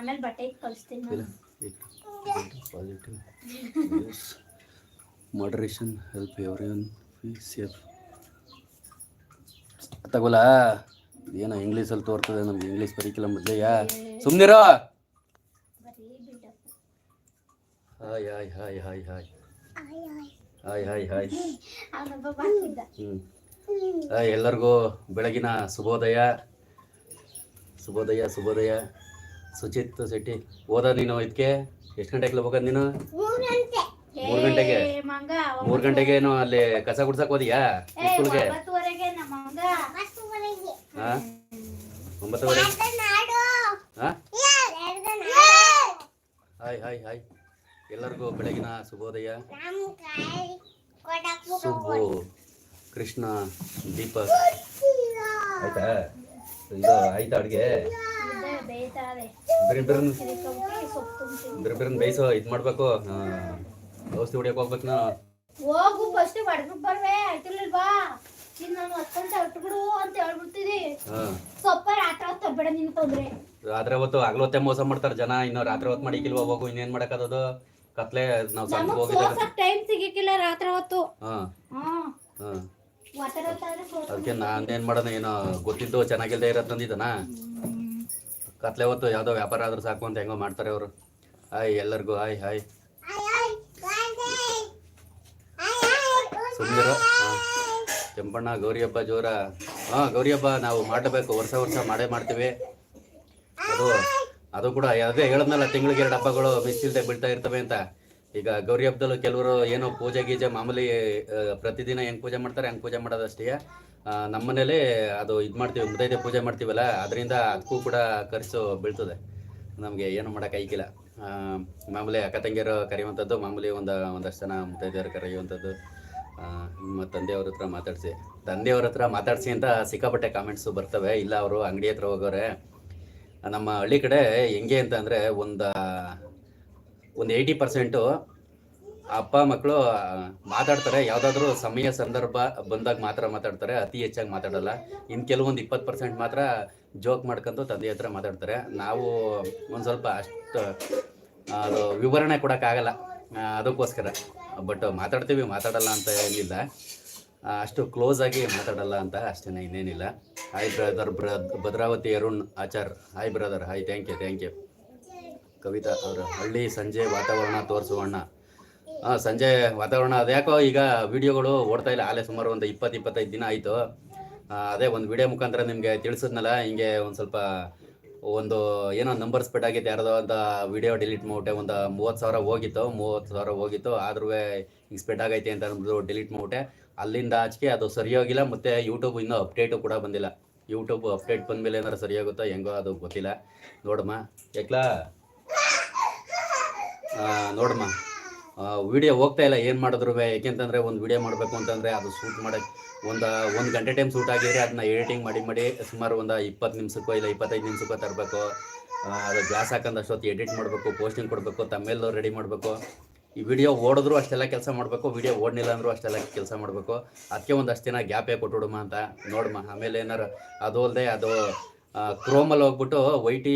ಆಮೇಲೆ ಬಟ್ಟೆ ಕಳಿಸ್ತೀನಿ. Positive moderation help everyone be safe ತಗೋಲ ಏನೋ ಇಂಗ್ಲೀಷಲ್ಲಿ ತೋರ್ತದೆ ನಮ್ಗೆ ಇಂಗ್ಲೀಷ್ ಬರೀಕಿಲ್ಲ ಮೊದಲೆಯ ಸುಮ್ಮನಿರೋ. Hi hi hi hi hi hi hi hi ಹ್ಞೂ ಹಾಯ್ ಎಲ್ಲರಿಗೂ ಬೆಳಗಿನ ಶುಭೋದಯ. ಶುಭೋದಯ ಶುಭೋದಯ. ಸುಚಿತ್ ಶೆಟ್ಟಿ ಹೋದ ನೀನು ಇದಕ್ಕೆ ಎಷ್ಟು ಗಂಟೆಗೆ ಹೋಗೋದು ನೀನು? ಮೂರು ಗಂಟೆಗೆ? ಮೂರು ಗಂಟೆಗೆ ಏನು ಅಲ್ಲಿ ಕಸ ಗುಡ್ಸಕ್ ಹೋದಿಯಾ? ಸ್ಕೂಲ್ಗೆ? ಒಂಬತ್ತುವರೆ ಹಾಯ್ ಹಾಯ್ ಹಾಯ್. ಎಲ್ಲರಿಗೂ ಬೆಳಗಿನ ಶುಭೋದಯ. ಸುಬ್ಬು ಕೃಷ್ಣ ದೀಪಕ್. ಆಯ್ತಾ? ಇದು ಆಯ್ತಾ ಅಡುಗೆ? ಬೇರೆಬ್ರನ್ನ ಬೇರೆಬ್ರನ್ನ ಬೇಯಿಸೋ ಇದು ಮಾಡಬೇಕು. ಔಷಧಿ ಹೊಡಿಯಕ್ಕೆ ಹೋಗ್ಬೇಕು ನಾ ಹೋಗು ಫಸ್ಟ್ ಹೊಡೆದು ಬರ್ವೆ ಆಯ್ತಿಲ್ಲ ಬಾ ನೀನು ನಾನು ಹತ್ತಂತ ಹೊಟ್ಟುಬಿಡು ಅಂತ ಹೇಳ್ಬಿಡ್ತೀನಿ. ಸೊಪ್ಪ ರಾತ್ರಿ ಹೊತ್ತು ಬೇಡ ನಿನ್ ತೊಂದ್ರೆ. ರಾತ್ರಿ ಹೊತ್ತು ಆಗ್ಲೊತ್ತೆ ಮೋಸ ಮಾಡ್ತಾರೆ ಜನ. ಇನ್ನು ರಾತ್ರಿ ಹೊತ್ತು ಮಾಡಿಕಿಲ್ವಾ ಹೋಗು ಇನ್ನೇನ್ ಮಾಡಕ್ಕಾಗೋದು ಕತ್ಲೆ ನಾವು ಸಣ್ಣ ಹೋಗಿದ್ದೆ ಟೈಮ್ ಸಿಗಕ್ಕಿಲ್ಲ ರಾತ್ರಿ ಹೊತ್ತು. ಅದಕ್ಕೆ ನಾನೇನ್ ಮಾಡೋಣ ಏನೋ ಗೊತ್ತಿದ್ದು ಚೆನ್ನಾಗಿಲ್ದೇ ಇರತ್ತಂದಿದ್ದಾನಾ ಕತ್ಲೆ ಹೊತ್ತು ಯಾವುದೋ ವ್ಯಾಪಾರ ಆದ್ರೂ ಸಾಕು ಅಂತ ಹೆಂಗೋ ಮಾಡ್ತಾರೆ ಅವರು. ಹಾಯ್ ಎಲ್ಲರಿಗೂ, ಹಾಯ್ ಹಾಯ್. ಸುಂದರ ಕೆಂಪಣ್ಣ ಗೌರಿ ಹಬ್ಬ ಜೋರ. ಹಾಂ ಗೌರಿ ಹಬ್ಬ ನಾವು ಮಾಡಬೇಕು. ವರ್ಷ ವರ್ಷ ಮಾಡೇ ಮಾಡ್ತೀವಿ. ಅದು ಅದು ಕೂಡ ಅದೇ ಹೇಳದ್ನಲ್ಲ, ತಿಂಗಳಿಗೆ ಎರಡು ಹಬ್ಬಗಳು ಬಿಸಿಲ್ದೆ ಬೀಳ್ತಾ ಇರ್ತವೆ ಅಂತ. ಈಗ ಗೌರಿ ಹಬ್ಬದಲ್ಲೂ ಕೆಲವರು ಏನೋ ಪೂಜೆ ಗೀಜೆ ಮಾಮೂಲಿ ಪ್ರತಿದಿನ ಹೆಂಗ್ ಪೂಜೆ ಮಾಡ್ತಾರೆ, ಹಂಗೆ ಪೂಜೆ ಮಾಡೋದಷ್ಟೇ. ನಮ್ಮ ಮನೇಲಿ ಅದು ಇದು ಮಾಡ್ತೀವಿ, ಮುದೈದೆ ಪೂಜೆ ಮಾಡ್ತೀವಲ್ಲ, ಅದರಿಂದ ಅದಕ್ಕೂ ಕೂಡ ಖರ್ಚು ಬೀಳ್ತದೆ. ನಮಗೆ ಏನು ಮಾಡೋಕೆ ಐಕಿಲ್ಲ ಮಾಮೂಲಿ ಅಕ್ಕ ತಂಗಿಯರು ಕರೆಯುವಂಥದ್ದು ಮಾಮೂಲಿ ಒಂದು, ಒಂದಷ್ಟು ಜನ ಮುತ್ತೈದೆಯರು ಕರೆಯುವಂಥದ್ದು. ನಿಮ್ಮ ತಂದೆಯವ್ರ ಹತ್ರ ಮಾತಾಡಿಸಿ. ತಂದೆಯವ್ರ ಹತ್ರ ಮಾತಾಡಿಸಿ ಅಂತ ಸಿಕ್ಕಾಪಟ್ಟೆ ಕಾಮೆಂಟ್ಸು ಬರ್ತವೆ. ಇಲ್ಲ, ಅವರು ಅಂಗಡಿ ಹತ್ರ ಹೋಗೋರೆ. ನಮ್ಮ ಹಳ್ಳಿ ಕಡೆ ಹೆಂಗೆ ಅಂತ ಅಂದರೆ ಒಂದು ಒಂದು ಏಯ್ಟಿ ಪರ್ಸೆಂಟು ಅಪ್ಪ ಮಕ್ಕಳು ಮಾತಾಡ್ತಾರೆ. ಯಾವುದಾದ್ರೂ ಸಮಯ, ಸಂದರ್ಭ ಬಂದಾಗ ಮಾತ್ರ ಮಾತಾಡ್ತಾರೆ. ಅತಿ ಹೆಚ್ಚಾಗಿ ಮಾತಾಡಲ್ಲ. ಇನ್ನು ಕೆಲವೊಂದು ಇಪ್ಪತ್ತು ಪರ್ಸೆಂಟ್ ಮಾತ್ರ ಜೋಕ್ ಮಾಡ್ಕೊಂಡು ತಂದೆ ಹತ್ರ ಮಾತಾಡ್ತಾರೆ. ನಾವು ಒಂದು ಸ್ವಲ್ಪ ಅಷ್ಟು ಅದು ವಿವರಣೆ ಕೊಡೋಕ್ಕಾಗಲ್ಲ. ಅದಕ್ಕೋಸ್ಕರ. ಬಟ್ ಮಾತಾಡ್ತೀವಿ, ಮಾತಾಡಲ್ಲ ಅಂತ ಏನಿಲ್ಲ. ಅಷ್ಟು ಕ್ಲೋಸ್ ಆಗಿ ಮಾತಾಡಲ್ಲ ಅಂತ ಅಷ್ಟೇ ಇನ್ನೇನಿಲ್ಲ. ಹಾಯ್ ಬ್ರದರ್ ಬ್ರ Bhadravati Arun Achar. Hi brother hi thank you thank you Kavita ಅವರು ಹಳ್ಳಿ ಸಂಜೆ ವಾತಾವರಣ ತೋರಿಸುವಣ್ಣ ಹಾಂ ಸಂಜೆ ವಾತಾವರಣ ಅದ್ಯಾಕೋ ಈಗ ವಿಡಿಯೋಗಳು ಓಡ್ತಾ ಇಲ್ಲ. ಆಲೇ ಸುಮಾರು ಒಂದು ಇಪ್ಪತ್ತು, ಇಪ್ಪತ್ತೈದು ದಿನ ಆಯಿತು. ಅದೇ ಒಂದು ವಿಡಿಯೋ ಮುಖಾಂತರ ನಿಮಗೆ ತಿಳಿಸಿದ್ನಲ್ಲ, ಹಿಂಗೆ ಒಂದು ಸ್ವಲ್ಪ ಒಂದು ಏನೋ ನಂಬರ್ ಸ್ಪೆಡ್ ಆಗಿತ್ತು ಯಾರ್ದೋ ಅಂತ ವಿಡಿಯೋ ಡಿಲೀಟ್ ಮಾಡ್ಬಿಟ್ಟೆ, ಒಂದು ಮೂವತ್ತು ಸಾವಿರ ಹೋಗಿತ್ತು, ಮೂವತ್ತು ಸಾವಿರ ಹೋಗಿತ್ತು. ಆದ್ರೂ ಹಿಂಗ್ ಸ್ಪೆಡ್ ಆಗೈತೆ ಅಂತ ಅಂದ್ಬಿಟ್ಟು ಡಿಲೀಟ್ ಮಾಡ್ಬಿಟ್ಟೆ. ಅಲ್ಲಿಂದ ಆಚೆಗೆ ಅದು ಸರಿಯೋಗಿಲ್ಲ, ಮತ್ತು ಯೂಟ್ಯೂಬ್ ಇನ್ನೂ ಅಪ್ಡೇಟು ಕೂಡ ಬಂದಿಲ್ಲ. ಯೂಟ್ಯೂಬ್ ಅಪ್ಡೇಟ್ ಬಂದಮೇಲೆ ಏನಾರು ಸರಿ ಹೋಗುತ್ತೋ ಹೆಂಗೋ ಅದು ಗೊತ್ತಿಲ್ಲ. ನೋಡಮ್ಮ ಯಾಕ್ಲಾ ನೋಡಮ್ಮ. ವಿಡಿಯೋ ಹೋಗ್ತಾ ಇಲ್ಲ. ಏನು ಮಾಡಿದ್ರು ಯಾಕೆಂತಂದರೆ ಒಂದು ವಿಡಿಯೋ ಮಾಡಬೇಕು ಅಂತಂದರೆ ಅದು ಶೂಟ್ ಮಾಡೋಕ್ಕೆ ಒಂದು ಒಂದು ಗಂಟೆ ಟೈಮ್ ಶೂಟ್ ಆಗಿದ್ರೆ ಅದನ್ನ ಎಡಿಟಿಂಗ್ ಮಾಡಿ ಮಾಡಿ ಸುಮಾರು ಒಂದು ಇಪ್ಪತ್ತು ನಿಮಿಷಕ್ಕೋ ಇಲ್ಲ ಇಪ್ಪತ್ತೈದು ನಿಮಿಷಕ್ಕೋ ತರಬೇಕು. ಅದು ಗ್ಲಾಸ್ ಹಾಕೊಂಡು ಅಷ್ಟೊತ್ತು ಎಡಿಟ್ ಮಾಡಬೇಕು ಪೋಸ್ಟಿಂಗ್ ಕೊಡಬೇಕು ತಮ್ಮೆಲ್ಲ ರೆಡಿ ಮಾಡಬೇಕು. ಈ ವಿಡಿಯೋ ಓಡಿದ್ರು ಅಷ್ಟೆಲ್ಲ ಕೆಲಸ ಮಾಡಬೇಕು ವಿಡಿಯೋ ಓಡಲಿಲ್ಲ ಅಂದರೂ ಅಷ್ಟೆಲ್ಲ ಕೆಲಸ ಮಾಡಬೇಕು. ಅದಕ್ಕೆ ಒಂದಷ್ಟು ದಿನ ಗ್ಯಾಪೇ ಕೊಟ್ಟುಡುಮ ಅಂತ ನೋಡಮ್ಮ ಆಮೇಲೆ ಏನಾರು ಅದು ಅಲ್ಲದೆ ಅದು ಕ್ರೋಮಲ್ಲಿ ಹೋಗ್ಬಿಟ್ಟು Y T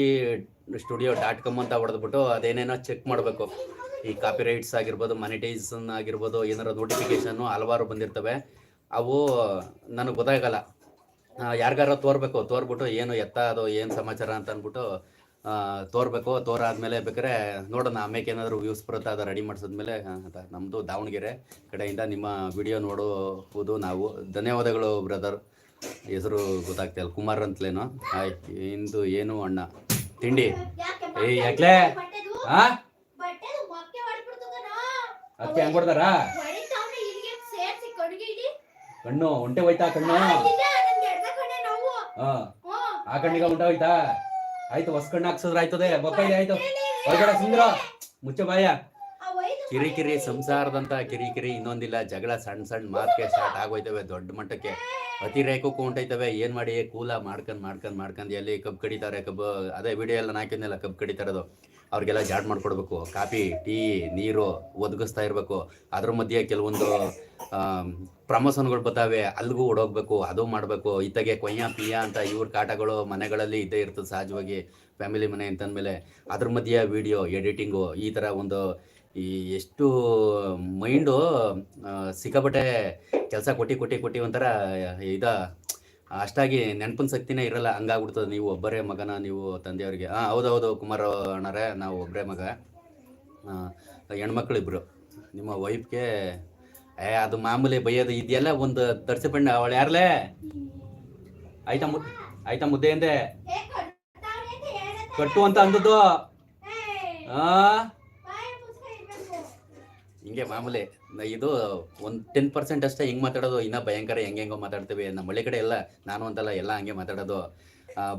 studio dot com ಅಂತ ಹೊಡೆದ್ಬಿಟ್ಟು ಅದೇನೇನೋ ಚೆಕ್ ಮಾಡಬೇಕು. ಈ ಕಾಪಿ ರೈಟ್ಸ್ ಆಗಿರ್ಬೋದು ಮನಿಟೈಸನ್ ಆಗಿರ್ಬೋದು, ಏನಾರ ನೋಟಿಫಿಕೇಶನ್ನು ಹಲವಾರು ಬಂದಿರ್ತವೆ. ಅವು ನನಗೆ ಗೊತ್ತಾಗಲ್ಲ. ಯಾರಿಗಾರ ತೋರ್ಬೇಕು, ತೋರ್ಬಿಟ್ಟು ಏನು ಎತ್ತ, ಅದು ಏನು ಸಮಾಚಾರ ಅಂತ ಅಂದ್ಬಿಟ್ಟು ತೋರ್ಬೇಕು. ತೋರಾದ್ಮೇಲೆ ಬೇಕಾದ್ರೆ ನೋಡೋಣ ಆಮೇಲೆ ಏನಾದರೂ ವ್ಯೂಸ್ ಬರುತ್ತೆ ಅದು ರೆಡಿ ಮಾಡಿಸಿದ್ಮೇಲೆ ಅಂತ ನಮ್ಮದು ದಾವಣಗೆರೆ ಕಡೆಯಿಂದ ನಿಮ್ಮ ವಿಡಿಯೋ ನೋಡುವುದು ನಾವು. ಧನ್ಯವಾದಗಳು ಬ್ರದರ್ ಹೆಸರು ಗೊತ್ತಾಗ್ತಿಲ್ಲ ಕುಮಾರ್ ಅಂತಲೇನೋ? ಆಯ್ತು, ಇಂದು ಏನು ಅಣ್ಣ? ತಿಂಡಿ? ಏಯ್ ಬಟ್ಟೆದು ಹಾ ಅದಕ್ಕೆ ಹೆಂಗ್ ಕೊಡ್ತಾರ ಕಣ್ಣು ಒಂಟೆ ಹೋಯ್ತಾ ಕಣ್ಣು? ಹಾ. ಆ ಕಣ್ಣಿಗೆ ಉಂಟ ಹೋಯ್ತಾ? ಆಯ್ತು ಹೊಸ ಕಣ್ಣು ಹಾಕ್ಸಿದ್ರೆ ಆಯ್ತದೆ. ಗೊತ್ತಾಯ್ತು ಆಯ್ತು. ಹೊರಗಡೆ ಸುಂದ್ರ ಮುಚ್ಚ ಬಾಯ. ಕಿರಿಕಿರಿ ಸಂಸಾರದಂತ ಕಿರಿಕಿರಿ ಇನ್ನೊಂದಿಲ್ಲ. ಜಗಳ ಸಣ್ಣ ಸಣ್ಣ ಮಾತಿಗೆ ಸ್ಟಾರ್ಟ್ ಆಗೋಯ್ತವೆ ದೊಡ್ಡ ಮಟ್ಟಕ್ಕೆ. ಅತಿರೇಕಕ್ಕೂ ಉಂಟೈತವೆ ಏನ್ ಮಾಡಿ? ಕೂಲ ಮಾಡ್ಕೊಂಡ್ ಮಾಡ್ಕೊಂಡ್ ಮಾಡ್ಕೊಂಡ್ ಎಲ್ಲಿ ಕಬ್ಬು ಕಡಿತಾರೆ? ಕಬ್ಬು ಅದೇ ವಿಡಿಯೋ ಎಲ್ಲ ಹಾಕಿದ್ನಲ್ಲ ಕಬ್ಬು ಕಡಿತಾರದು. ಅವ್ರಿಗೆಲ್ಲ ಜಾಡ್ ಮಾಡ್ಕೊಡ್ಬೇಕು. ಕಾಫಿ, ಟೀ, ನೀರು ಒದಗಿಸ್ತಾ ಇರಬೇಕು. ಅದ್ರ ಮಧ್ಯೆ ಕೆಲವೊಂದು ಪ್ರಮೋಷನ್ಗಳು ಬರ್ತಾವೆ. ಅಲ್ಲಿಗೂ ಓಡೋಗ್ಬೇಕು, ಅದು ಮಾಡಬೇಕು. ಇತ್ತಗೆ ಕೊಯ್ಯ ಪಿಯ ಅಂತ ಇವ್ರ ಕಾಟಗಳು ಮನೆಗಳಲ್ಲಿ ಇದ್ದೇ ಇರ್ತದೆ ಸಹಜವಾಗಿ. ಫ್ಯಾಮಿಲಿ ಮನೆ ಅಂತಂದಮೇಲೆ ಅದ್ರ ಮಧ್ಯೆ ವಿಡಿಯೋ, ಎಡಿಟಿಂಗು ಈ ಥರ ಒಂದು ಈ ಎಷ್ಟು ಮೈಂಡು ಸಿಕ್ಕಾಪಟ್ಟೆ ಕೆಲಸ ಕೊಟ್ಟು ಕೊಟ್ಟು ಕೊಟ್ಟು ಒಂಥರ ಇದ ಅಷ್ಟಾಗಿ ನೆನಪಿನ ಶಕ್ತಿನೇ ಇರಲ್ಲ ಹಂಗಾಗ್ಬಿಡ್ತದೆ. ನೀವು ಒಬ್ಬರೇ ಮಗನ ನೀವು ತಂದೆಯವ್ರಿಗೆ. ಹಾಂ ಹೌದು ಕುಮಾರ್ ಅಣ್ಣರೇ ನಾವು ಒಬ್ಬರೇ ಮಗ. ಆ, ಹೆಣ್ಮಕ್ಳು ಇಬ್ಬರು ನಿಮ್ಮ ವೈಫ್ಗೆ ಏ ಅದು ಮಾಮೂಲಿ ಬೈಯೋದು ಇದೆಯಲ್ಲ ಒಂದು ತರ್ಸಿ ಅವಳು ಯಾರಲೇ? ಆಯ್ತಾ ಮುದ್ ಆಯ್ತಾ ಮುದ್ದೆ ಎಂದೆ. ಕಟ್ಟು ಅಂತ ಅಂದದ್ದು. ಹಾಂ. ಹಿಂಗೆ ಮಾಮೂಲಿ. ಇದು ಒಂದು ಟೆನ್ ಪರ್ಸೆಂಟ್ ಅಷ್ಟೇ ಹಿಂಗೆ ಮಾತಾಡೋದು, ಇನ್ನೂ ಭಯಂಕರ ಹೆಂಗೆ ಹೆಂಗೋ ಮಾತಾಡ್ತೀವಿ. ನಮ್ಮ ಹಳ್ಳಿ ಕಡೆ ಎಲ್ಲ, ನಾನು ಅಂತಲ್ಲ ಎಲ್ಲ ಹಂಗೆ ಮಾತಾಡೋದು.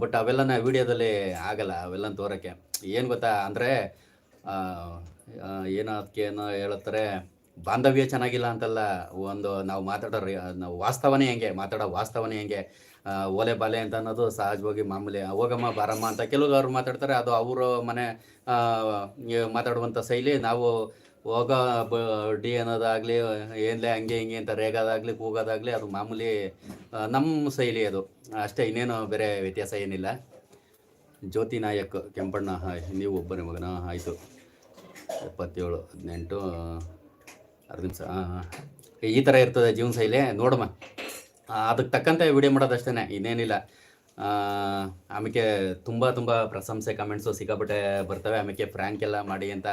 ಬಟ್ ಅವೆಲ್ಲ ನಾ ವಿಡಿಯೋದಲ್ಲಿ ಆಗಲ್ಲ, ಅವೆಲ್ಲ ತೋರೋಕ್ಕೆ. ಏನು ಗೊತ್ತಾ, ಅಂದರೆ ಏನೋ ಅದಕ್ಕೆ ಏನೋ ಹೇಳುತ್ತಾರೆ, ಬಾಂಧವ್ಯ ಚೆನ್ನಾಗಿಲ್ಲ ಅಂತಲ್ಲ, ಒಂದು ನಾವು ಮಾತಾಡೋ ನಾವು ವಾಸ್ತವನೇ ಹೆಂಗೆ, ಮಾತಾಡೋ ವಾಸ್ತವನೇ ಹೆಂಗೆ ಓಲೆ ಬಾಲೆ ಅಂತ ಅನ್ನೋದು ಸಹಜವಾಗಿ ಮಾಮೂಲಿ ಹೋಗಮ್ಮ, ಬಾರಮ್ಮ ಅಂತ ಕೆಲವರು ಅವ್ರು ಮಾತಾಡ್ತಾರೆ. ಅದು ಅವರು ಮನೆ ಮಾತಾಡುವಂಥ ಶೈಲಿ, ನಾವು ಹೋಗ ಡಿ ಅನ್ನೋದಾಗಲಿ, ಏನ್ಲೇ ಹಂಗೆ ಹಿಂಗೆ ಅಂತ ರೇಗೋದಾಗಲಿ, ಕೂಗೋದಾಗಲಿ, ಅದು ಮಾಮೂಲಿ ನಮ್ಮ ಶೈಲಿ ಅದು. ಅಷ್ಟೇ ಇನ್ನೇನು ಬೇರೆ ವ್ಯತ್ಯಾಸ ಏನಿಲ್ಲ. ಜ್ಯೋತಿ ನಾಯಕ್, ಕೆಂಪಣ್ಣ ನೀವು ಒಬ್ಬನೇ ಮಗನ? ಆಯಿತು. ಎಪ್ಪತ್ತೇಳು, ಹದಿನೆಂಟು ಅರ್ಧ ನಿಮಿಷ ಈ ಥರ ಇರ್ತದೆ ಜೀವನ ಶೈಲಿ. ನೋಡಮ್ಮ. ಅದಕ್ಕೆ ತಕ್ಕಂತೆ ವಿಡಿಯೋ ಮಾಡೋದಷ್ಟೇ ಇನ್ನೇನಿಲ್ಲ. ಆಮೇಲೆ ತುಂಬ ತುಂಬ ಪ್ರಶಂಸೆ ಕಮೆಂಟ್ಸು ಸಿಕ್ಕಾಪಟ್ಟೆ ಬರ್ತವೆ. ಆಮೇಲೆ ಫ್ರ್ಯಾಂಕ್ ಎಲ್ಲ ಮಾಡಿ ಅಂತ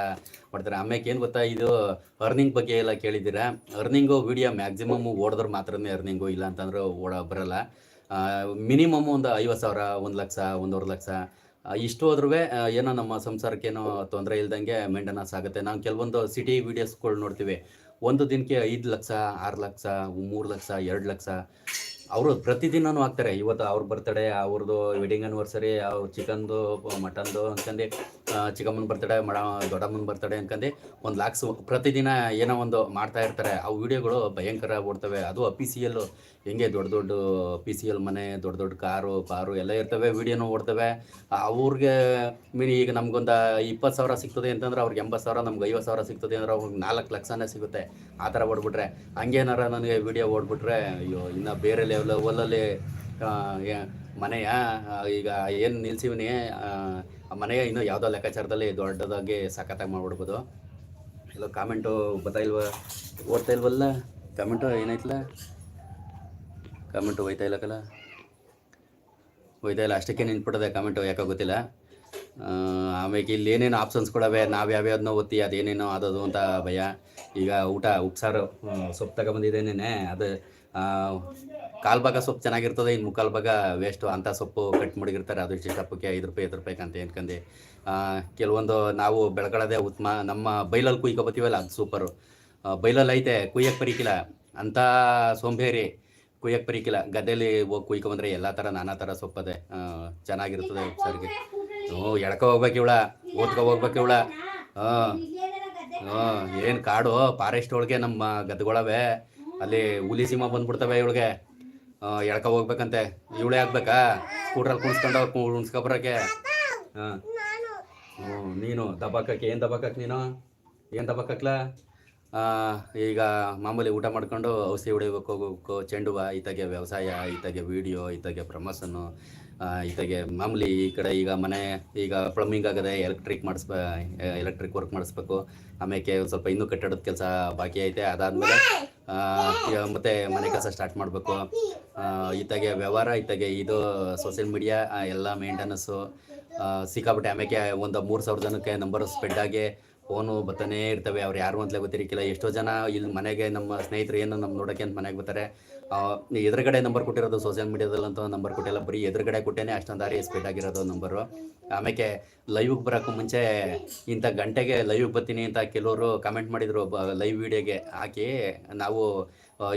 ಮಾಡ್ತಾರೆ. ಆಮೇಲೆ ಏನು ಗೊತ್ತಾ, ಇದು ಅರ್ನಿಂಗ್ ಬಗ್ಗೆ ಎಲ್ಲ ಕೇಳಿದ್ದೀರಾ? ಅರ್ನಿಂಗು ವಿಡಿಯೋ ಮ್ಯಾಕ್ಸಿಮಮ್ ಓಡಿದ್ರೆ ಮಾತ್ರನೇ ಅರ್ನಿಂಗು ಇಲ್ಲ ಅಂತಂದ್ರೆ ಓಡ ಬರಲ್ಲ. ಮಿನಿಮಮ್ ಒಂದು ಐವತ್ತು ಸಾವಿರ, ಒಂದು ಲಕ್ಷ, ಒಂದೂವರೆ ಲಕ್ಷ. ಇಷ್ಟು ಹೋದ್ರೂ ಏನೋ ನಮ್ಮ ಸಂಸಾರಕ್ಕೇನೋ ತೊಂದರೆ ಇಲ್ದಂಗೆ ಮೇಂಟೆನೆನ್ಸ್ ಆಗುತ್ತೆ. ನಾವು ಕೆಲವೊಂದು ಸಿಟಿ ವೀಡಿಯೋಸ್ಗಳು ನೋಡ್ತೀವಿ. ಒಂದು ದಿನಕ್ಕೆ ಐದು ಲಕ್ಷ, ಆರು ಲಕ್ಷ, ಮೂರು ಲಕ್ಷ, ಎರಡು ಲಕ್ಷ. ಅವರು ಪ್ರತಿದಿನನೂ ಹಾಕ್ತಾರೆ. ಇವತ್ತು ಅವ್ರ ಬರ್ತಡೇ ಅವ್ರದ್ದು ವೆಡ್ಡಿಂಗ್ ಆನಿವರ್ಸರಿ ಅವ್ರ ಚಿಕನ್ದು ಮಟನ್ದು ಅನ್ಕಂಡು ಚಿಕ್ಕಮ್ಮನ ಬರ್ತಡೇ ಮಡ, ದೊಡ್ಡಮ್ಮನ ಬರ್ತಡೇ ಅನ್ಕಂಡು ಒಂದು ಲಾಕ್ಸ್ ಪ್ರತಿದಿನ ಏನೋ ಒಂದು ಮಾಡ್ತಾ ಇರ್ತಾರೆ. ಆ ವಿಡಿಯೋಗಳು ಭಯಂಕರ ಓಡ್ತವೆ. ಅದು ಪಿ ಸಿ ಎಲ್ಲು ಹೆಂಗೆ ದೊಡ್ಡ ದೊಡ್ಡ ಪಿ ಸಿ ಎಲ್ ಮನೆ, ದೊಡ್ಡ ದೊಡ್ಡ ಕಾರು, ಪಾರು ಎಲ್ಲ ಇರ್ತವೆ, ವಿಡಿಯೋನು ಓಡ್ತವೆ. ಅವ್ರಿಗೆ ಮೀನಿ ಈಗ ನಮಗೊಂದು ಇಪ್ಪತ್ತು ಸಾವಿರ ಸಿಗ್ತದೆ ಅಂತಂದ್ರೆ ಅವ್ರಿಗೆ ಎಂಬತ್ತು ಸಾವಿರ, ನಮ್ಗೆ ಐವತ್ತು ಸಾವಿರ ಸಿಗ್ತದೆ ಅಂದ್ರೆ ಅವ್ರಿಗೆ ನಾಲ್ಕು ಲಕ್ಷನೇ ಸಿಗುತ್ತೆ. ಆ ಥರ ಓಡ್ಬಿಟ್ರೆ, ಹಂಗೇನಾರ ನನಗೆ ವಿಡಿಯೋ ಓಡ್ಬಿಟ್ರೆ, ಅಯ್ಯೋ, ಇನ್ನು ಬೇರೆ ಲೆವೆಲ್ ಲೆವೆಲಲ್ಲಿ ಮನೆಯ ಈಗ ಏನು ನಿಲ್ಸಿವಿನಿ ಮನೆಯ ಇನ್ನೂ ಯಾವುದೋ ಲೆಕ್ಕಾಚಾರದಲ್ಲಿ ದೊಡ್ಡದಾಗಿ ಸಖತ್ತಾಗಿ ಮಾಡ್ಬಿಡ್ಬೋದು. ಇಲ್ಲ ಕಾಮೆಂಟು ಬರ್ತಾ ಇಲ್ವ? ಓಡ್ತಾ ಇಲ್ವಲ್ಲ? ಕಾಮೆಂಟು ಏನಾಯ್ತಲ್ಲ? ಕಾಮೆಂಟು ಹೋಯ್ತಾ ಇಲ್ಲಕ್ಕಲ್ಲ ಹೋಯ್ತಾ ಇಲ್ಲ, ಅಷ್ಟಕ್ಕೆ ನಿಂತ್ಬಿಟ್ಟದೆ ಕಾಮೆಂಟು ಯಾಕೋ ಗೊತ್ತಿಲ್ಲ. ಆಮೇಲೆ ಇಲ್ಲಿ ಏನೇನು ಆಪ್ಷನ್ಸ್ ಕೊಡವೆ ನಾವು ಯಾವ್ಯಾವ್ದನ್ನ ಓದ್ತಿ ಅದೇನೇನೋ ಆದದು ಅಂತ ಭಯ. ಈಗ ಊಟ, ಉಪ್ಸಾರು ಸೊಪ್ಪು ತಗೊಂಬಂದಿದ್ದೇನೆ ಅದು ಕಾಲು ಭಾಗ ಸೊಪ್ಪು ಚೆನ್ನಾಗಿರ್ತದೆ ಇನ್ನು ಮುಕ್ಕಾಲು ಭಾಗ ವೇಸ್ಟು ಅಂಥ ಸೊಪ್ಪು ಕಟ್ ಮಾಡಿರ್ತಾರೆ ಅದು ಇಷ್ಟು ಸೊಪ್ಪಕ್ಕೆ ಐದು ರೂಪಾಯಿ ಐದು ರೂಪಾಯಿ ಅಂತ ಏನ್ಕಂದು ಕೆಲವೊಂದು ನಾವು ಬೆಳ್ಕೊಳ್ಳೋದೇ ಉತ್ತಮ ನಮ್ಮ ಬೈಲಲ್ಲಿ ಕುಯ್ಕೊಬತ್ತೀವಲ್ಲ ಅದು ಸೂಪರು ಬೈಲಲ್ಲಿ ಐತೆ ಕುಯ್ಯಕ್ಕೆ ಬರೀಕಿಲ್ಲ ಅಂಥ ಸೋಂಬೇರಿ ಕುಯ್ಯಕ್ಕೆ ಬರೀಕಿಲ್ಲ ಗದ್ದೆಯಲ್ಲಿ ಹೋಗಿ ಕುಯ್ಕೊಂಬಂದ್ರೆ ಎಲ್ಲ ಥರ ನಾನಾ ಥರ ಸೊಪ್ಪದೆ. ಚೆನ್ನಾಗಿರ್ತದೆ ಉಪ್ಸಾರಿಗೆ. ಹ್ಞೂ ಎಡಕ ಹೋಗ್ಬೇಕು ಇವಳ, ಓದ್ಕೊ ಹೋಗ್ಬೇಕು ಇವಳ. ಹಾಂ. ಇಲ್ಲೇನಾರ ಹಾಂ, ಏನು ಕಾಡು ಫಾರೆಸ್ಟ್ ಒಳಗೆ ನಮ್ಮ ಗದ್ದೆಗಳವೆ. ಅಲ್ಲಿ ಹುಲಿ ಸಿಂಹ ಬಂದ್ಬಿಡ್ತವೆ ಇವಳಿಗೆ. ಎಡಕ ಹೋಗ್ಬೇಕಂತೆ. ಇವಳೇ ಆಗ್ಬೇಕಾ? ಸ್ಕೂಟ್ರಲ್ಲಿ ಕುಣಿಸ್ಕೊಂಡು ಕುಣಿಸ್ಕೊಬರಕ್ಕೆ ಹಾಂ. ಹ್ಞೂ ನೀನು ದಬಾಕಕ್ಕೆ ಏನು ದಬಾಕಕ್ಕೆ ನೀನು? ಏನು ದಬಾಕಕ್ಲ ಈಗ ಮಾಮೂಲಿ ಊಟ ಮಾಡ್ಕೊಂಡು ಔಷಧಿ ಹೊಡಿಬೇಕು ಹೋಗ್ಬೇಕು ಚೆಂಡು ಹೂವ, ಈತಾಗೆ ವ್ಯವಸಾಯ, ಈತಗೆ ವೀಡಿಯೋ ಈತಗೆ ಪ್ರಮೋಷನ್ನು ಈತಾಗೆ ಮಾಮೂಲಿ ಈ ಕಡೆ ಈಗ ಮನೆ ಈಗ ಪ್ಲಮ್ಮಿಂಗ್ ಆಗದೆ ಎಲೆಕ್ಟ್ರಿಕ್ ಮಾಡಿಸ್ಬ ಎಲೆಕ್ಟ್ರಿಕ್ ವರ್ಕ್ ಮಾಡಿಸ್ಬೇಕು. ಆಮೇಲೆ ಸ್ವಲ್ಪ ಇನ್ನೂ ಕಟ್ಟಡದ ಕೆಲಸ ಬಾಕಿ ಐತೆ. ಅದಾದಮೇಲೆ ಮತ್ತೆ ಮನೆ ಕೆಲಸ ಸ್ಟಾರ್ಟ್ ಮಾಡಬೇಕು. ಇತ್ತಾಗೆ ವ್ಯವಹಾರ ಇತ್ತಾಗೆ ಇದು ಸೋಷಿಯಲ್ ಮೀಡಿಯಾ ಎಲ್ಲ ಮೇಂಟೆನೆನ್ಸು ಸಿಕ್ಕಾಬಿಟ್ಟೆ ಆಮೇಲೆ ಒಂದು ಮೂರು ಸಾವಿರ ಜನಕ್ಕೆ ನಂಬರ್ ಸ್ಪ್ರೆಡ್ ಆಗಿ ಫೋನು ಬರ್ತಾನೆ ಇರ್ತವೆ. ಅವ್ರು ಯಾರು ಅಂತಲೇ ಗೊತ್ತಿರಕ್ಕಿಲ್ಲ ಎಷ್ಟೋ ಜನ ಇಲ್ಲಿ ಮನೆಗೆ ನಮ್ಮ ಸ್ನೇಹಿತರು ಏನು ನಮ್ಮ ನೋಡೋಕ್ಕೆ ಅಂತ ಮನೆಗೆ ಬರ್ತಾರೆ. ಎದುರುಗಡೆ ನಂಬರ್ ಕೊಟ್ಟಿರೋದು ಸೋಷಿಯಲ್ ಮೀಡಿಯಾದಲ್ಲಂತೂ ನಂಬರ್ ಕೊಟ್ಟಿಲ್ಲ, ಬರೀ ಎದುರುಗಡೆ ಕೊಟ್ಟೇನೆ ಅಷ್ಟೊಂದು ದಾರಿ ಸ್ಪೀಡ್ ಆಗಿರೋದು ನಂಬರು ಆಮೇಲೆ ಲೈವ್ಗೆ ಬರೋಕ್ಕೂ ಮುಂಚೆ ಇಂಥ ಗಂಟೆಗೆ ಲೈವ್ಗೆ ಬರ್ತೀನಿ ಅಂತ ಕೆಲವರು ಕಮೆಂಟ್ ಮಾಡಿದರು ಲೈವ್ ವಿಡಿಯೋಗೆ ಹಾಕಿ ನಾವು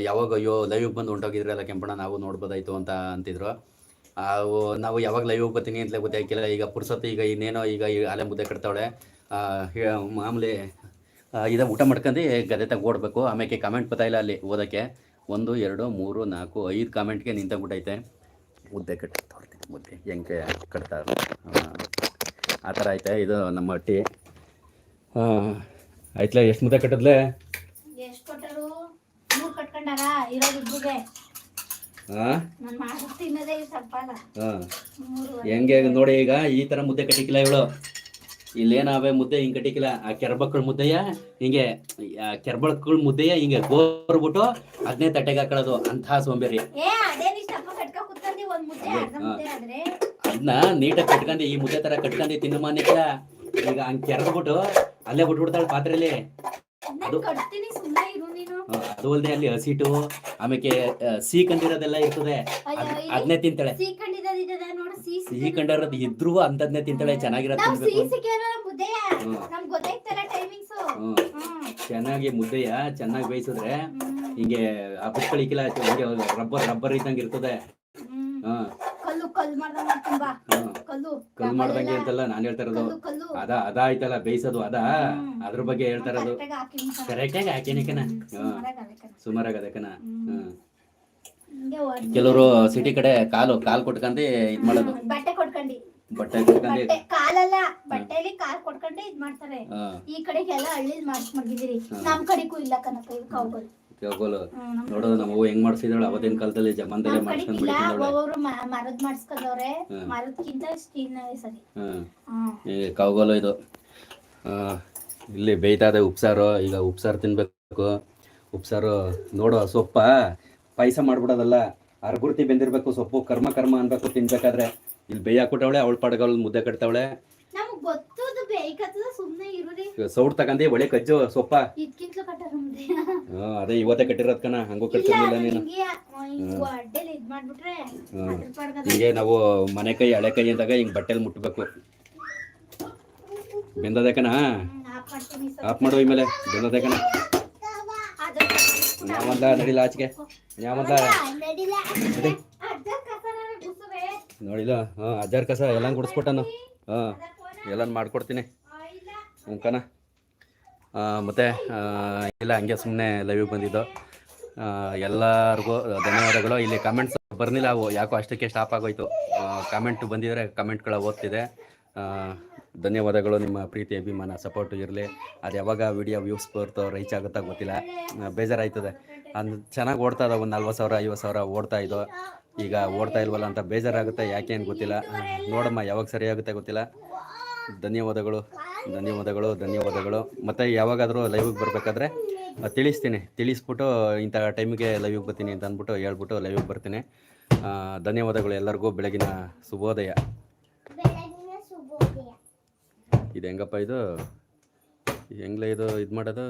ಯಾವಾಗ ಅಯ್ಯೋ ಲೈವ್ಗೆ ಬಂದು ಹೊಂಟೋಗಿದ್ರಲ್ಲ ಕೆಂಪಣ್ಣ, ನಾವು ನೋಡ್ಬೋದಾಯ್ತು ಅಂತ ಅಂತಿದ್ರು. ನಾವು ಯಾವಾಗ ಲೈವ್ ಬರ್ತೀನಿ ಅಂತಲೇ ಗೊತ್ತಾಗಿಲ್ಲ ಈಗ ಪುರ್ಸತ್ತು ಈಗ ಇನ್ನೇನೋ ಈಗ ಅಲೆ ಮುದ್ದೆ ಕಟ್ತಾವಳೆ. ಮಾಮೂಲಿ ಇದ ಊಟ ಮಾಡ್ಕೊಂಡು ಗದ್ದೆ ತಗ ಓಡಬೇಕು. ಆಮೇಲೆ ಕಮೆಂಟ್ ಬರ್ತಾಯಿಲ್ಲ ಅಲ್ಲಿ ಓದೋಕ್ಕೆ. ಒಂದು ಎರಡು ಮೂರು ನಾಲ್ಕು ಐದು ಕಾಮೆಂಟ್ಗೆ ನಿಂತಾಗ್ಬಿಟ್ಟೈತೆ ಮುದ್ದೆ ಕಟ್ಟಿ ತೋರ್ತೀನಿ ಮುದ್ದೆ. ಹೆಂಗೆ ಕಟ್ತಾರೆ ಆ ಥರ ಐತೆ. ಇದು ನಮ್ಮ ಹಟ್ಟಿ ಆಯ್ತಲ್ಲ ಎಷ್ಟು ಮುದ್ದೆ ಕಟ್ಟಿದ್ಲೆ? ಹೆಂಗೆ ನೋಡಿ ಈಗ ಈ ತರ ಮುದ್ದೆ ಕಟ್ಟಿಕ್ಕಿಲ್ಲ ಇವಳು. ಇಲ್ಲೇನಾವೆ ಮುದ್ದೆ ಹಿಂಗ್ ಕಟ್ಟಿಕಿಲ್ಲ ಆ ಕೆರ್ಬಕ್ಳ ಮುದ್ದೆಯ? ಹಿಂಗೆ ಆ ಕೆರ್ಬಕ್ಕಳ ಮುದ್ದೆಯ? ಹಿಂಗೆ ಗೋರ್ಬಿಟ್ಟು ಅದನ್ನೇ ತಟ್ಟೆಗೆ ಹಾಕೊಳ್ಳೋದು. ಅಂತಹ ಸೋಂಬೇರಿ. ಅದನ್ನ ನೀಟಾಗಿ ಕಟ್ಕೊಂಡು ಈ ಮುದ್ದೆ ತರ ಕಟ್ಕೊಂಡು ತಿನ್ನು ಮಾನಿಕ್ಲ ಈಗ ಹಂಗ್ ಕೆರೆದ್ಬಿಟ್ಟು ಅಲ್ಲೇ ಬಿಟ್ಬಿಡ್ತಾಳೆ ಪಾತ್ರೆಯಲ್ಲಿ ಅದು ಅದು ಅಲ್ಲದೆ ಅಲ್ಲಿ ಹಸಿಟ್ಟು ಆಮೇಲೆ ಸಿಹಿ ಕಂಡಿರೋದೆಲ್ಲ ಇರ್ತದೆ. ಅದನ್ನೇ ತಿಂತಾಳೆ. ಸಿಹಿ ಕಂಡಿರೋದು ಇದ್ರೂ ಅಂತದ್ನೇ ತಿಂತಾಳೆ ಹ್ಮ್. ಚೆನ್ನಾಗಿ ಮುದ್ದೆಯ ಚೆನ್ನಾಗಿ ಬೇಯಿಸಿದ್ರೆ ಹಿಂಗೆ ಹಿಂಗೆ ಹಬ್ಬಕ್ಕಳಿಕ್ಕಿಲ್ಲ ಹಿಂಗೆ ರಬ್ಬರ್ ರಬ್ಬರ್ ಇದ್ದಂಗೆ ಇರ್ತದೆ. ಕಲ್ಲು ಮಾಡ್ದಂಗ ಅಂತಲ್ಲ ನಾನ್ ಹೇಳ್ತಾ ಇರೋದು. ಅದ ಅದ ಆಯ್ತಲ್ಲ ಬೇಯಿಸೋದು ಅದ. ಅದ್ರ ಬಗ್ಗೆ ಹೇಳ್ತಾ ಇರೋದು. ಕರೆಕ್ಟಾಗಿ ಹಾಕೇನಿಕನ. ಸುಮಾರಾಗಿ ಅದಕ್ಕನ ಹ್ಮ್. ಕೆಲವರು ಸಿಟಿ ಕಡೆ ಕಾಲು ಕಾಲ್ ಕೊಟ್ಕೊಂಡು ಇದ್ ಮಾಡೋದು. ಬಟ್ಟೆ ಕೊಟ್ಕೊಂಡಿ. ಬಟ್ಟೆ ಕೊಟ್ಕೊಂಡು ಬಟ್ಟೆ ಕಾಲಲ್ಲ ಬಟ್ಟೆಲಿ ಕಾಲ್ ಕೊಟ್ಕೊಂಡೆ ಇದ್ ಮಾಡ್ತಾರೆ. ಈ ಕಡೆಗೆಲ್ಲ ಹಳ್ಳಿ ಮಾಡ್ಸ್ ಮಾಡಿದಿರಿ. ನಮ್ ಕಡೆಗೂ ಇಲ್ಲ ಕನಕ ಇದು ಕೌಗಳು ನೋಡೋದು ನಮ್ಮ ಹೆಂಗ್ ಮಾಡ್ಸಿದಳ ಅವತ್ತಿನ ಕಾಲದಲ್ಲಿ ಜಮಾನದಲ್ಲಿ ಕಡೆಗ್ ಮಾಡ್ಸ್ಕೊಂಡ್ ಬಿಟ್ಟಿದ್ದಾಳೆ. ಮರದ್ ಮಾಡ್ಸ್ಕೊಂಡವ್ರೆ. ಮರದ್ಕಿಂತ ಸ್ಟೀಲ್ ಸರಿ. ಕಾವುಗೋಲು ಇದು. ಇಲ್ಲಿ ಬೇಯ್ತಾ ಇದೆ ಉಪ್ಸಾರು. ಈಗ ಉಪ್ಸಾರು ತಿನ್ಬೇಕು. ಉಪ್ಸಾರು ನೋಡು ಸೊಪ್ಪ. ಪಾಯಸ ಮಾಡ್ಬಿಡೋದಲ್ಲ. ಅರ್ಗುರ್ತಿ ಬೆಂದಿರ್ಬೇಕು ಸೊಪ್ಪು ಕರ್ಮ ಕರ್ಮ ಅನ್ಬೇಕು ತಿನ್ಬೇಕಾದ್ರೆ. ಇಲ್ಲಿ ಬೇಯ ಹಾಕ್ಬಿಟ್ಟವಳೆ ಅವಳ ಪಡಗಲ್ ಮುದ್ದೆ ಕಟ್ತಾವಳೆ. ಸೌಟ್ ತಗೊಂಡು ಒಳ್ಳೆ ಕಜ್ಜು ಸೊಪ್ಪ. ಅದೇ ಇವತ್ತೇ ಕಟ್ಟಿರೋದ್ ಕಣ ಹಂಗೂ ಕಟ್ಟಿರಲಿಲ್ಲ ಕಟ್ತಿರ್ಲಿಲ್ಲ ನೀನು. ಹಿಂಗೆ ನಾವು ಮನೆ ಕೈ ಹಳೆ ಕೈ ಅಂದಾಗ ಹಿಂಗ್ ಬಟ್ಟೆಲ್ ಮುಟ್ಬೇಕು. ಬೆಂದದೆ ಕಣ? ಆಫ್ ಮಾಡುವ ಈ ಮೇಲೆ ಬೆಂದದೆ ಕಣ. ನಡಿಲ್ಲ ಆಚೆಗೆ ನಡಿಲ್ಲ. ಹಾಂ ಅಜ್ಜಾರ್ ಕಸ ಎಲ್ಲ ಗುಡಿಸ್ಕೊಟ್ಟನು ಹಾಂ? ಎಲ್ಲ ಮಾಡ್ಕೊಡ್ತೀನಿ ಅಂಕನ ಮತ್ತು ಇಲ್ಲ ಹಂಗೆ ಸುಮ್ಮನೆ ಲೈವಿಗೆ ಬಂದಿದ್ದು ಎಲ್ಲರಿಗೂ ಧನ್ಯವಾದಗಳು ಇಲ್ಲಿ ಕಮೆಂಟ್ಸ್ ಬರ್ನಿಲ್ಲ ಅವು ಯಾಕೋ ಅಷ್ಟಕ್ಕೆ ಸ್ಟಾಪ್ ಆಗೋಯ್ತು ಕಮೆಂಟ್ ಬಂದಿದ್ರೆ ಕಮೆಂಟ್ಗಳ ಓದ್ತಿದೆ ಧನ್ಯವಾದಗಳು. ನಿಮ್ಮ ಪ್ರೀತಿ, ಅಭಿಮಾನ ಸಪೋರ್ಟು ಇರಲಿ. ಅದು ಯಾವಾಗ ವಿಡಿಯೋ ವ್ಯೂಸ್ ಬರ್ತೋ ರೀಚ್ ಆಗುತ್ತಾ ಗೊತ್ತಿಲ್ಲ. ಬೇಜಾರಾಯ್ತದೆ. ಅಂದ್ ಚೆನ್ನಾಗಿ ಓಡ್ತಾ ಇದಾವೆ. ಒಂದು ನಲ್ವತ್ತು ಸಾವಿರ, ಐವತ್ತು ಸಾವಿರ ಓಡ್ತಾ ಇದ್ದೋ ಈಗ ಓಡ್ತಾ ಇಲ್ವಲ್ಲ ಅಂತ ಬೇಜಾರಾಗುತ್ತೆ. ಯಾಕೆ ಏನು ಗೊತ್ತಿಲ್ಲ. ನೋಡಮ್ಮ, ಯಾವಾಗ ಸರಿಯಾಗುತ್ತೆ ಗೊತ್ತಿಲ್ಲ. ಧನ್ಯವಾದಗಳು. ಧನ್ಯವಾದಗಳು. ಧನ್ಯವಾದಗಳು. ಮತ್ತು ಯಾವಾಗಾದರೂ ಲೈವಿಗೆ ಬರಬೇಕಾದ್ರೆ ತಿಳಿಸ್ತೀನಿ. ತಿಳಿಸ್ಬಿಟ್ಟು ಇಂಥ ಟೈಮಿಗೆ ಲೈವಿಗೆ ಬರ್ತೀನಿ ಅಂತ ಅಂದ್ಬಿಟ್ಟು ಹೇಳ್ಬಿಟ್ಟು ಲೈವಿಗೆ ಬರ್ತೀನಿ. ಧನ್ಯವಾದಗಳು ಎಲ್ಲರಿಗೂ. ಬೆಳಗಿನ ಶುಭೋದಯ. ಇದು ಹೆಂಗಪ್ಪ ಇದು? ಹೆಂಗ್ಲ ಇದು ಇದು ಮಾಡೋದು?